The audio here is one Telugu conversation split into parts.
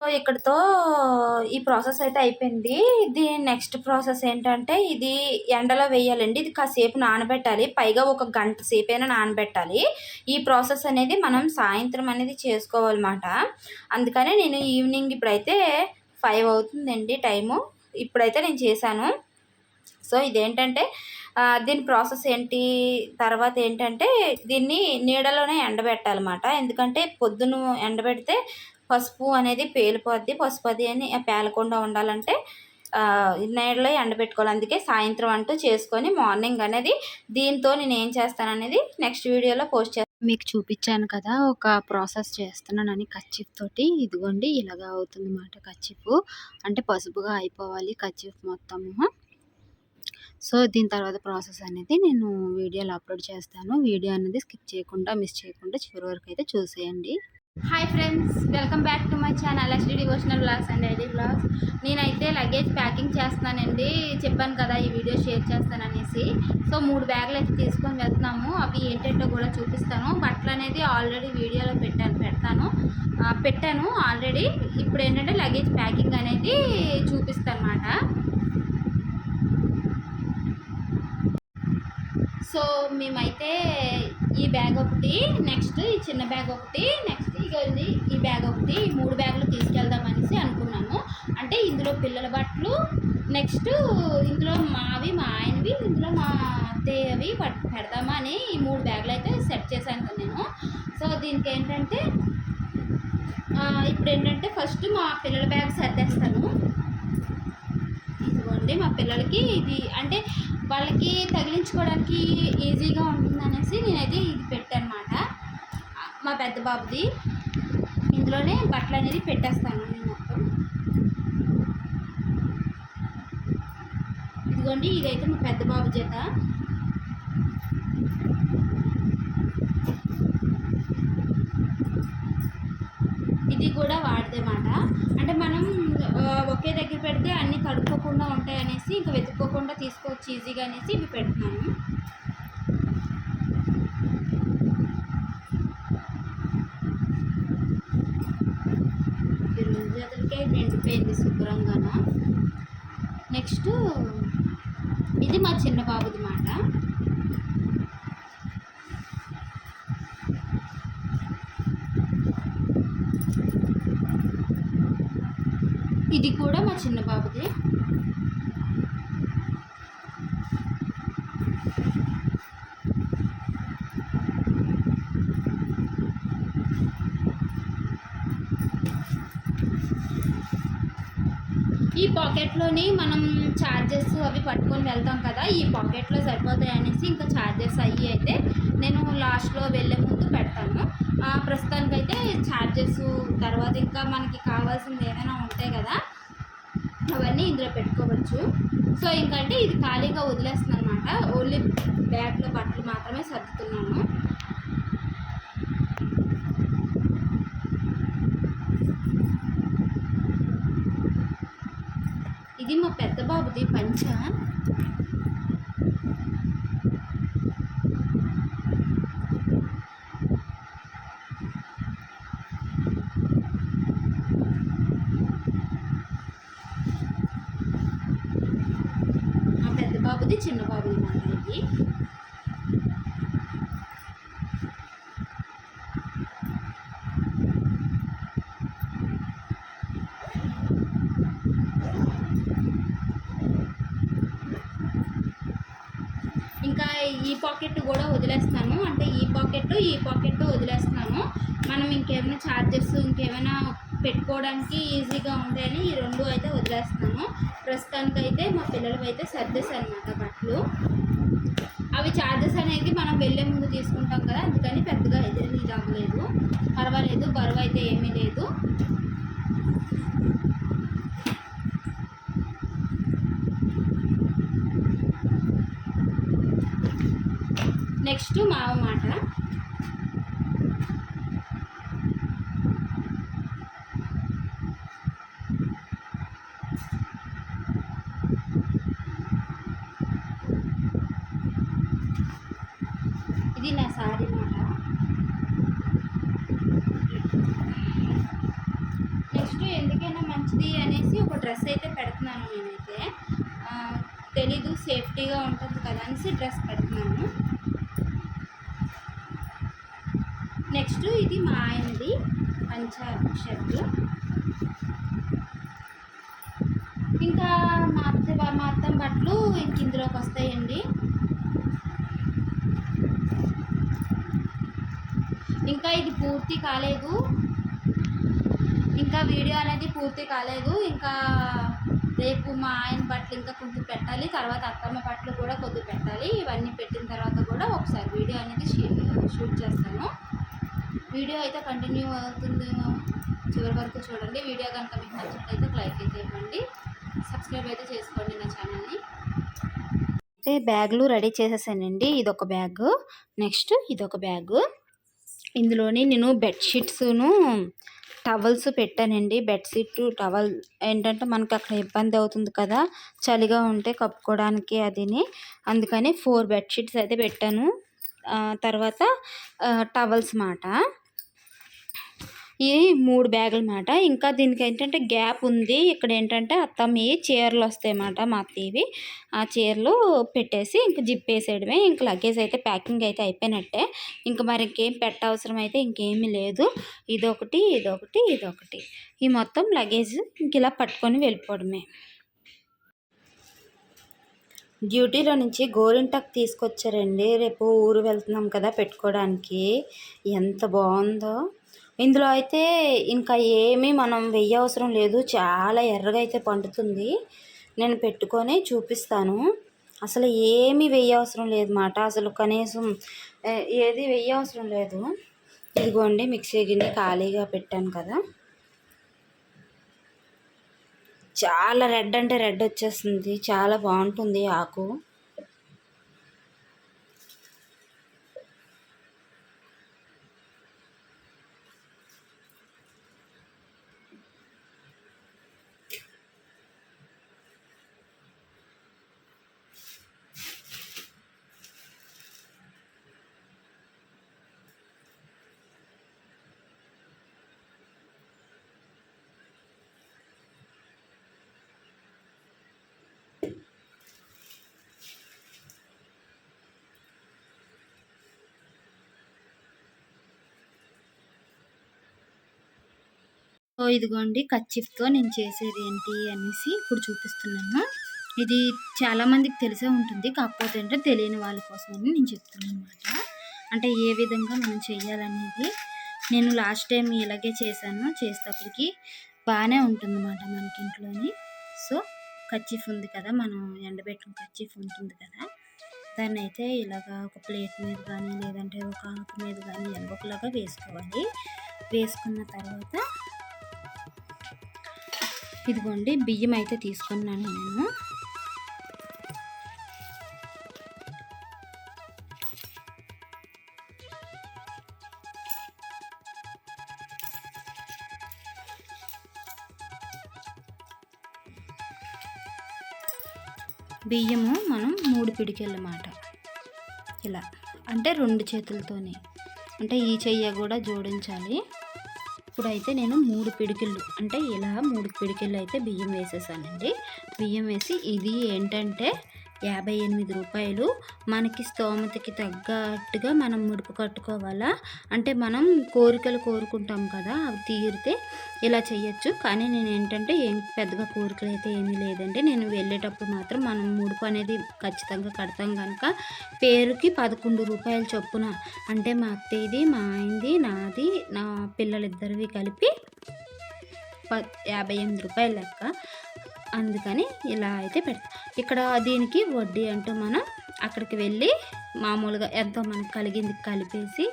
సో ఇక్కడతో ఈ ప్రాసెస్ అయితే అయిపోయింది. దీని నెక్స్ట్ ప్రాసెస్ ఏంటంటే ఇది ఎండలో వేయాలండి. ఇది కాసేపు నానబెట్టాలి. పైగా ఒక గంట సేపైనా నానబెట్టాలి. ఈ ప్రాసెస్ అనేది మనం సాయంత్రం అనేది చేసుకోవాలన్నమాట. అందుకనే నేను ఈవినింగ్ ఇప్పుడైతే ఫైవ్ అవుతుందండి టైము. ఇప్పుడైతే నేను చేశాను. సో ఇదేంటంటే దీని ప్రాసెస్ ఏంటి? తర్వాత ఏంటంటే దీన్ని నీడలోనే ఎండబెట్టాలన్నమాట. ఎందుకంటే పొద్దున ఎండబెడితే పసుపు అనేది పేలిపోద్ది. పసుపు అది అని పేలకుండా ఉండాలంటే నీడలో ఎండబెట్టుకోవాలి. అందుకే సాయంత్రం అంటూ చేసుకొని మార్నింగ్ అనేది దీంతో నేను ఏం చేస్తాను అనేది నెక్స్ట్ వీడియోలో పోస్ట్ చేస్తాను మీకు చూపించాను కదా ఒక ప్రాసెస్ చేస్తున్నానని కచ్చిఫ్ తోటి. ఇదిగోండి ఇలాగా అవుతుంది అన్నమాట కచ్చిఫ్. అంటే పసుపుగా అయిపోవాలి కచ్చిఫ్ మొత్తము సో దీని తర్వాత ప్రాసెస్ అనేది నేను వీడియోలో అప్లోడ్ చేస్తాను. వీడియో అనేది స్కిప్ చేయకుండా మిస్ చేయకుండా చివరి వరకు అయితే చూసేయండి. Hi friends welcome back to my channel SD devotional vlogs and daily vlogs నేనైతే లగేజ్ ప్యాకింగ్ చేస్తున్నానండి. చెప్పాను కదా ఈ వీడియో షేర్ చేస్తాననేసి సో మూడు బ్యాగులు అయితే తీసుకొని వెళ్తున్నాము. అవి ఏంటంటో కూడా చూపిస్తాను. బట్టలు అనేది ఆల్రెడీ వీడియోలో పెట్టాను పెడతాను. పెట్టాను ఆల్రెడీ ఇప్పుడు ఏంటంటే లగేజ్ ప్యాకింగ్ అనేది చూపిస్తాను అన్నమాట సో మేమైతే ఈ బ్యాగ్ ఒకటి నెక్స్ట్ ఈ చిన్న బ్యాగ్ ఒకటి నెక్స్ట్ ఇక ఈ బ్యాగ్ ఒకటి ఈ మూడు బ్యాగులు తీసుకెళ్దామనేసి అనుకున్నాము. అంటే ఇందులో పిల్లల బట్టలు నెక్స్ట్ ఇందులో మావి మా ఆయనవి ఇందులో మా అత్తయ్యవి పెడదామా అని ఈ మూడు బ్యాగులు అయితే సెట్ చేశాను నేను. సో దీనికి ఏంటంటే ఇప్పుడు ఏంటంటే ఫస్ట్ మా పిల్లల బ్యాగ్ సర్దేస్తాను ఇదిగోండి మా పిల్లలకి ఇది అంటే వాళ్ళకి తగిలించుకోవడానికి ఈజీగా ఉంటుంది అనేసి నేనైతే ఇది పెట్టానమాట. మా పెద్ద బాబుది. ఇందులోనే బట్టలు అనేది పెట్టేస్తాను నేను మొత్తం. ఇదిగోండి ఇదైతే మా పెద్ద బాబు చేత ఇది కూడా వాడదేమాట అంటే మనం ఒకే దగ్గర పెడితే అన్నీ తడుపుకోకుండా ఉంటాయి అనేసి ఇంకా వెతుక్కోకుండా తీసుకోవచ్చు ఈజీగా అనేసి ఇవి పెడుతున్నాను రెండు అయిపోయింది నిండిపోయింది శుభ్రంగా నెక్స్ట్ ఇది మా చిన్న బాబుది మాట. ఇది కూడా మా చిన్న బాబుది. ఈ పాకెట్లోని మనం ఛార్జెస్ అవి పట్టుకొని వెళ్తాం కదా ఈ పాకెట్లో సరిపోతాయి అనేసి ఇంకా ఛార్జెస్ అవి అయితే నేను లాస్ట్లో వెళ్ళే ముందు పెడతాను. ప్రస్తుతానికైతే ఛార్జెస్ తర్వాత ఇంకా మనకి కావాల్సింది ఏమైనా ఉంటాయి కదా అవన్నీ ఇందులో పెట్టుకోవచ్చు. సో ఇంకంటే ఇది ఖాళీగా వదిలేస్తుంది అనమాట ఓన్లీ బ్యాగ్లో బట్టలు మాత్రమే సర్దుతున్నాను ఇది మా పెద్ద బాబుది పంచ? మా పెద్ద బాబుది చిన్న బాబుది మాట ఇది ఇంకా ఈ పాకెట్ కూడా వదిలేస్తాను. అంటే ఈ పాకెట్ ఈ పాకెట్ వదిలేస్తాను. మనం ఇంకేమైనా ఛార్జెస్ ఇంకేమైనా పెట్టుకోవడానికి ఈజీగా ఉంటాయని ఈ రెండు అయితే వదిలేస్తాను. ప్రస్తుతానికైతే మా పిల్లలు అయితే సర్దేశాను అనమాట బట్టలు. అవి ఛార్జెస్ అనేది మనం వెళ్ళే ముందు తీసుకుంటాం కదా అందుకని పెద్దగా అయితే ఇది అవ్వలేదు. పర్వాలేదు బరువు అయితే ఏమీ లేదు. నెక్స్ట్ మావ మాట ఇది నా సారీ మాట నెక్స్ట్ ఎందుకైనా మంచిది అనేసి ఒక డ్రెస్ అయితే పెడుతున్నాను నేనైతే. తెలీదు సేఫ్టీగా ఉంటుంది కదా అనేసి డ్రెస్ పెడుతున్నాను నెక్స్ట్ ఇది మా ఆయనది పంచ ఇంకా మా అత్త మా అత్తం బట్టలు ఇంక ఇందులోకి వస్తాయండి. ఇంకా ఇది పూర్తి కాలేదు. ఇంకా వీడియో అనేది పూర్తి కాలేదు. ఇంకా రేపు మా ఆయన బట్టలు ఇంకా కొంచెం పెట్టాలి. తర్వాత అత్తమ్మ బట్టలు కూడా కొద్దిగా పెట్టాలి. ఇవన్నీ పెట్టిన తర్వాత కూడా ఒకసారి వీడియో అనేది షూట్ చేస్తాను. వీడియో అయితే కంటిన్యూ అవుతుందేమో చివరి వరకు చూడండి. వీడియో కనుక మీకు నచ్చినట్లయితే ఒక లైక్ అయితే ఇవ్వండి. సబ్స్క్రైబ్ అయితే చేసుకోండి నా ఛానల్ని. అయితే బ్యాగులు రెడీ చేసేసానండి. ఇదొక బ్యాగ్. నెక్స్ట్ ఇదొక బ్యాగ్. ఇందులోని నేను బెడ్షీట్స్ను టవల్స్ పెట్టానండి. బెడ్షీట్ టవల్ ఏంటంటే మనకి అక్కడ ఇబ్బంది అవుతుంది కదా చలిగా ఉంటే కప్పుకోవడానికి అదిని. అందుకని ఫోర్ బెడ్షీట్స్ అయితే పెట్టాను. తర్వాత టవల్స్ మాట. ఈ మూడు బ్యాగుల మాట. ఇంకా దీనికి ఏంటంటే గ్యాప్ ఉంది. ఇక్కడ ఏంటంటే అత్తమ్మ చీరలు వస్తాయి అన్నమాట మా అత్తవి ఆ చీరలు పెట్టేసి ఇంక జిప్ వేసేయడమే ఇంక లగేజ్ అయితే ప్యాకింగ్ అయితే అయిపోయినట్టే. ఇంక మరి ఇంకేం పెట్టవసరం అయితే ఇంకేమీ లేదు. ఇదొకటి ఇదొకటి ఇదొకటి. ఈ మొత్తం లగేజ్ ఇంక ఇలా పట్టుకొని వెళ్ళిపోవడమే. డ్యూటీలో నుంచి గోరింటాకు తీసుకొచ్చారండి. రేపు ఊరు వెళ్తున్నాం కదా పెట్టుకోవడానికి ఎంత బాగుందో. ఇందులో అయితే ఇంకా ఏమీ మనం వెయ్యవసరం లేదు. చాలా ఎర్రగా అయితే పండుతుంది. నేను పెట్టుకొని చూపిస్తాను. అసలు ఏమీ వెయ్యవసరం లేదు మాట. అసలు కనీసం ఏది వెయ్యవసరం లేదు. ఇదిగోండి మిక్సీ గిన్నె ఖాళీగా పెట్టాను కదా. చాలా రెడ్ అంటే రెడ్ వచ్చేస్తుంది. చాలా బాగుంటుంది ఆకు. సో ఇదిగోండి కచ్చిఫ్తో నేను చేసేది ఏంటి అనేసి ఇప్పుడు చూపిస్తున్నాను. ఇది చాలా మందికి తెలిసే ఉంటుంది కాకపోతే అంటే తెలియని వాళ్ళ కోసమని నేను చెప్తున్నాను అనమాట అంటే ఏ విధంగా మనం చేయాలనేది నేను లాస్ట్ టైం ఇలాగే చేశాను చేసేటప్పటికి బాగానే ఉంటుందన్నమాట మనకి ఇంట్లోని. సో కచ్చిఫ్ ఉంది కదా మనం ఎండబెట్టిన కచ్చిఫ్ ఉంటుంది కదా దాన్ని అయితే ఇలాగా ఒక ప్లేట్ మీద కానీ లేదంటే ఒక ఆకు మీద కానీ ఎల్లొకలాగా వేసుకోవాలి. వేసుకున్న తర్వాత ఇదిగోండి బియ్యం అయితే తీసుకున్నాను నేను. బియ్యము మనం మూడు పిడికెళ్ళమాట. ఇలా అంటే రెండు చేతులతోనే. అంటే ఈ చెయ్య కూడా జోడించాలి. ఇప్పుడైతే నేను మూడు పిడికిళ్ళు అంటే ఇలా మూడు పిడికిళ్ళు అయితే బియ్యం వేసేసానండి. బియ్యం వేసి ఇది ఏంటంటే యాభై ఎనిమిది రూపాయలు మనకి స్తోమతకి తగ్గట్టుగా మనం ముడుపు కట్టుకోవాలా? అంటే మనం కోరికలు కోరుకుంటాం కదా అవి తీరితే ఇలా చేయొచ్చు కానీ నేను ఏంటంటే ఏం పెద్దగా కోరికలు అయితే ఏమీ లేదంటే నేను వెళ్ళేటప్పుడు మాత్రం మనం ముడుపు అనేది ఖచ్చితంగా కడతాం కనుక పేరుకి పదకొండు రూపాయల చొప్పున. అంటే మా అత్తయ్యది మా ఆయనది నాది నా పిల్లలిద్దరివి కలిపి ప యాభై ఎనిమిది రూపాయల లెక్క. అందుకని ఇలా అయితే పెడతాం. ఇక్కడ దీనికి వడ్డీ అంటూ మనం అక్కడికి వెళ్ళి మామూలుగా ఎంతో మనకు కలిగింది కలిపేసి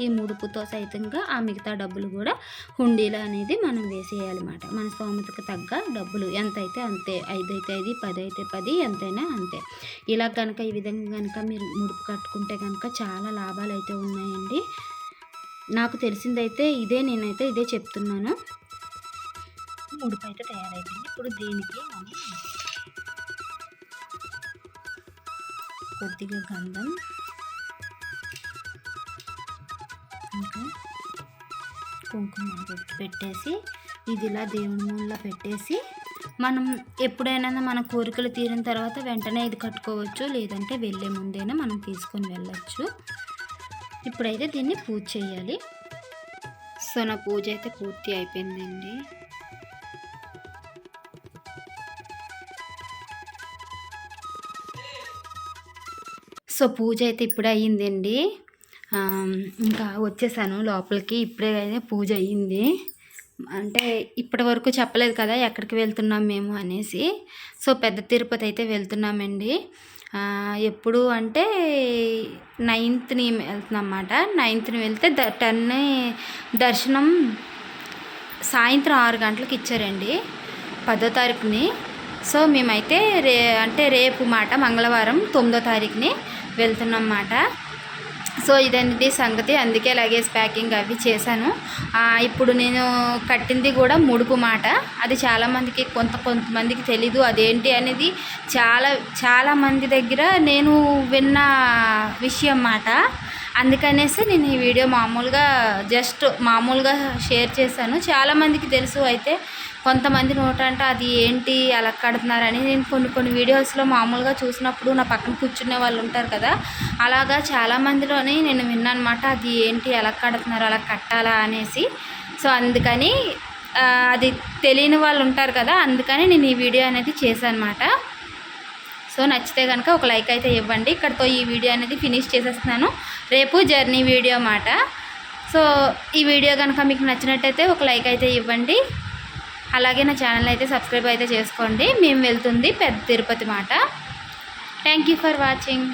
ఈ ముడుపుతో సైతంగా ఆ మిగతా డబ్బులు కూడా హుండీలో అనేది మనం వేసేయాలన్నమాట మన స్తోమతకు తగ్గ డబ్బులు ఎంత అయితే అంతే ఐదు అయితే ఐదు పది అయితే పది ఎంతైనా అంతే. ఇలా కనుక ఈ విధంగా కనుక మీరు ముడుపు కట్టుకుంటే కనుక చాలా లాభాలు అయితే ఉన్నాయండి. నాకు తెలిసిందైతే ఇదే నేనైతే ఇదే చెప్తున్నాను. ముడుపు అయితే తయారైపోయింది ఇప్పుడు దీనికి మనం కొద్దిగా గంధం ఇంకా కుంకుమ పెట్టేసి ఇది ఇలా దేవుడి మూలలో పెట్టేసి మనం ఎప్పుడైనా మన కోరికలు తీరిన తర్వాత వెంటనే ఇది కట్టుకోవచ్చు లేదంటే వెళ్ళే ముందైనా మనం తీసుకొని వెళ్ళచ్చు. ఇప్పుడైతే దీన్ని పూజ చేయాలి. సో నా పూజ అయితే పూర్తి అయిపోయిందండి. సో పూజ అయితే ఇప్పుడే అయ్యిందండి. ఇంకా వచ్చేసాను లోపలికి. ఇప్పుడే అయితే పూజ అయ్యింది. అంటే ఇప్పటి వరకు చెప్పలేదు కదా ఎక్కడికి వెళ్తున్నాం మేము అనేసి. సో పెద్ద తిరుపతి అయితే వెళ్తున్నామండి. ఎప్పుడు అంటే నైన్త్ని వెళ్తున్నాం అన్నమాట నైన్త్ని వెళ్తే ద టెన్ దర్శనం సాయంత్రం ఆరు గంటలకు ఇచ్చారండి పదో తారీఖుని. సో మేమైతే రే అంటే రేపు మాట మంగళవారం తొమ్మిదో తారీఖుని వెళ్తున్నాం అన్నమాట సో ఇదండి సంగతి. అందుకే లగేజ్ ప్యాకింగ్ అవి చేశాను. ఇప్పుడు నేను కట్టింది కూడా ముడుపు మాట అది చాలామందికి కొంత కొంతమందికి తెలీదు. అదేంటి అనేది చాలా చాలామంది దగ్గర నేను విన్న విషయం మాట అందుకనేసి నేను ఈ వీడియో మామూలుగా జస్ట్ మామూలుగా షేర్ చేశాను. చాలామందికి తెలుసు అయితే కొంతమంది నోటంట అది ఏంటి అలా కడుతున్నారని. నేను కొన్ని కొన్ని వీడియోస్లో మామూలుగా చూసినప్పుడు నా పక్కన కూర్చునే వాళ్ళు ఉంటారు కదా అలాగా చాలామందిలోని నేను విన్నాను అనమాట అది ఏంటి ఎలా కడుతున్నారు అలా కట్టాలా అనేసి. సో అందుకని అది తెలియని వాళ్ళు ఉంటారు కదా అందుకని నేను ఈ వీడియో అనేది చేశాను అనమాట సో నచ్చితే కనుక ఒక లైక్ అయితే ఇవ్వండి. ఇక్కడతో ఈ వీడియో అనేది ఫినిష్ చేసేస్తున్నాను. రేపు జర్నీ వీడియో మాట సో ఈ వీడియో కనుక మీకు నచ్చినట్టయితే ఒక లైక్ అయితే ఇవ్వండి. అలాగే నా ఛానల్ అయితే సబ్స్క్రైబ్ అయితే చేసుకోండి. మేము వెళ్తుంది పెద్ద తిరుపతి మాట. Thank you for watching.